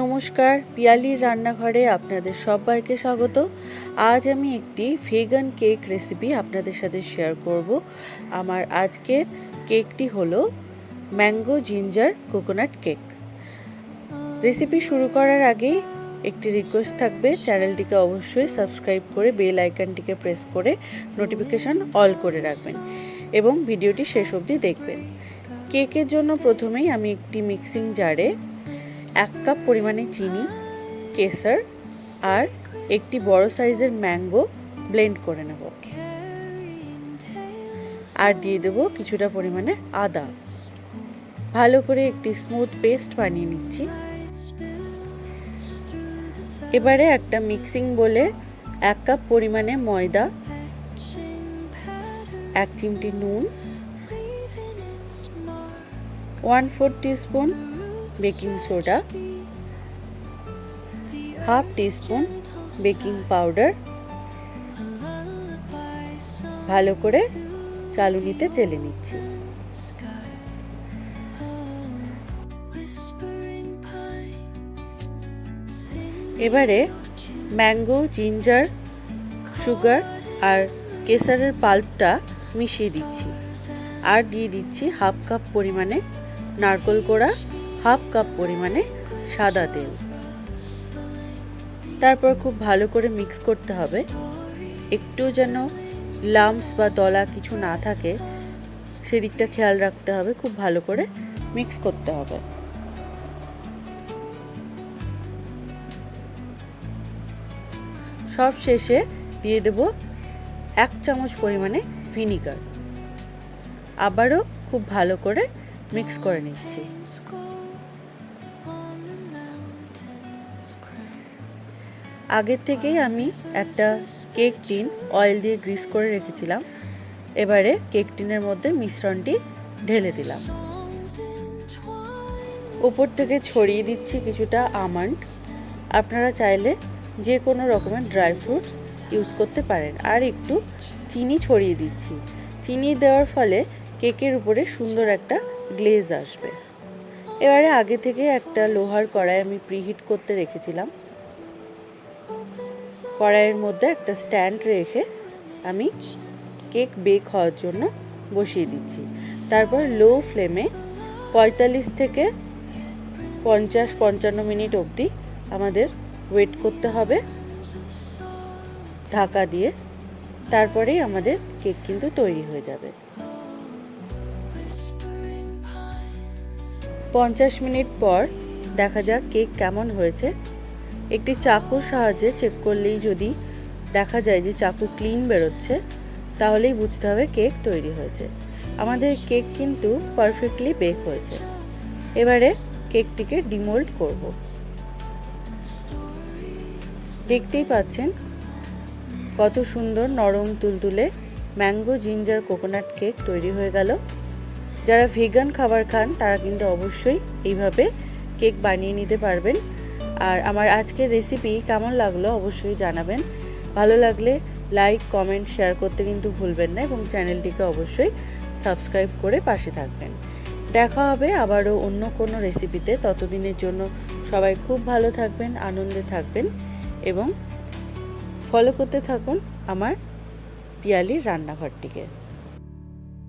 নমস্কার, পিয়ালির রান্নাঘরে আপনাদের সবাইকে স্বাগত। আজ আমি একটি ভেগান কেক রেসিপি আপনাদের সাথে শেয়ার করব। আমার আজকের কেকটি হলো mango ginger coconut cake recipe শুরু করার আগেই একটি রিকোয়েস্ট থাকবে চ্যানেলটিকে অবশ্যই সাবস্ক্রাইব করে বেল আইকনটিকে প্রেস করে নোটিফিকেশন অল করে রাখবেন এবং ভিডিওটি শেষ অবধি দেখবেন। কেকের জন্য প্রথমেই আমি একটি মিক্সিং জারে এক কাপ পরিমাণে চিনি, কেসার আর একটি বড় সাইজের ম্যাঙ্গো ব্লেন্ড করে নেব। আর দিয়ে দেবো কিছুটা পরিমাণে আদা। ভালো করে একটি স্মুথ পেস্ট বানিয়ে নিচ্ছি। এবারে একটা মিক্সিং বলে এক কাপ পরিমাণে ময়দা, এক চিমটি নুন, one four teaspoon baking soda, half teaspoon baking powder, ভালো করে চালুনিতে চেলে নিচ্ছি। এবারে ম্যাঙ্গো, জিঞ্জার, সুগার আর কেসারের পাল্পটা মিশিয়ে দিচ্ছি। আর দিয়ে দিচ্ছি হাফ কাপ পরিমাণে নারকোল কোড়া হাফ কাপ পরিমাণে সাদা তেল। তারপর খুব ভালো করে মিক্স করতে হবে। একটু যেন লাম্পস বা দলা কিছু না থাকে, সেদিকটা খেয়াল রাখতে হবে, খুব ভালো করে মিক্স করতে হবে। সব শেষে দিয়ে দেব এক চামচ পরিমাণে ভিনিগার। আবারও খুব ভালো করে মিক্স করে নিচ্ছি। আগের থেকেই আমি একটা কেক টিন অয়েল দিয়ে গ্রিস করে রেখেছিলাম। এবারে কেক টিনের মধ্যে মিশ্রণটি ঢেলে দিলাম। উপর থেকে ছড়িয়ে দিচ্ছি কিছুটা আমন্ড। আপনারা চাইলে যে কোনো রকমের ড্রাই ফ্রুটস ইউজ করতে পারেন। আর একটু চিনি ছড়িয়ে দিচ্ছি। চিনি দেওয়ার ফলে কেকের উপরে সুন্দর একটা গ্লেজ আসবে। এবারে আগে থেকে একটা লোহার কড়াই আমি প্রিহিট করতে রেখেছিলাম। কড়াইয়ের মধ্যে একটা স্ট্যান্ড রেখে আমি কেক বেক হওয়ার জন্য বসিয়ে দিচ্ছি। তারপর লো ফ্লেমে পঁয়তাল্লিশ থেকে পঞ্চাশ, পঞ্চান্ন মিনিট অবধি আমাদের ওয়েট করতে হবে। ঢাকা দিয়ে তারপরেই আমাদের কেক কিন্তু তৈরি হয়ে যাবে। পঞ্চাশ মিনিট পর দেখা যাক কেক কেমন হয়েছে। একটি চাকুর সাহায্যে চেক করলেই যদি দেখা যায় যে চাকু ক্লিন বেরোচ্ছে, তাহলেই বুঝতে হবে কেক তৈরি হয়েছে। আমাদের কেক কিন্তু পারফেক্টলি বেক হয়েছে। এবারে কেকটিকে ডিমোল্ড করব। দেখতেই পাচ্ছেন কত সুন্দর নরম তুলতুলে ম্যাঙ্গো জিঞ্জার কোকোনাট কেক তৈরি হয়ে গেল। যারা ভেগান খাবার খান, তারা কিন্তু অবশ্যই এইভাবে কেক বানিয়ে নিতে পারবেন। আর আমার আজকের রেসিপি কেমন লাগল অবশ্যই জানাবেন। ভালো লাগলে লাইক কমেন্ট শেয়ার করতে কিন্তু ভুলবেন না এবং চ্যানেলটিকে অবশ্যই সাবস্ক্রাইব করে পাশে থাকবেন। দেখা হবে আবারও অন্য কোনো রেসিপিতে ততদিনের জন্য সবাই খুব ভালো থাকবেন, আনন্দে থাকবেন এবং ফলো করতে থাকুন আমার পিয়ালির রান্নাঘরটিকে।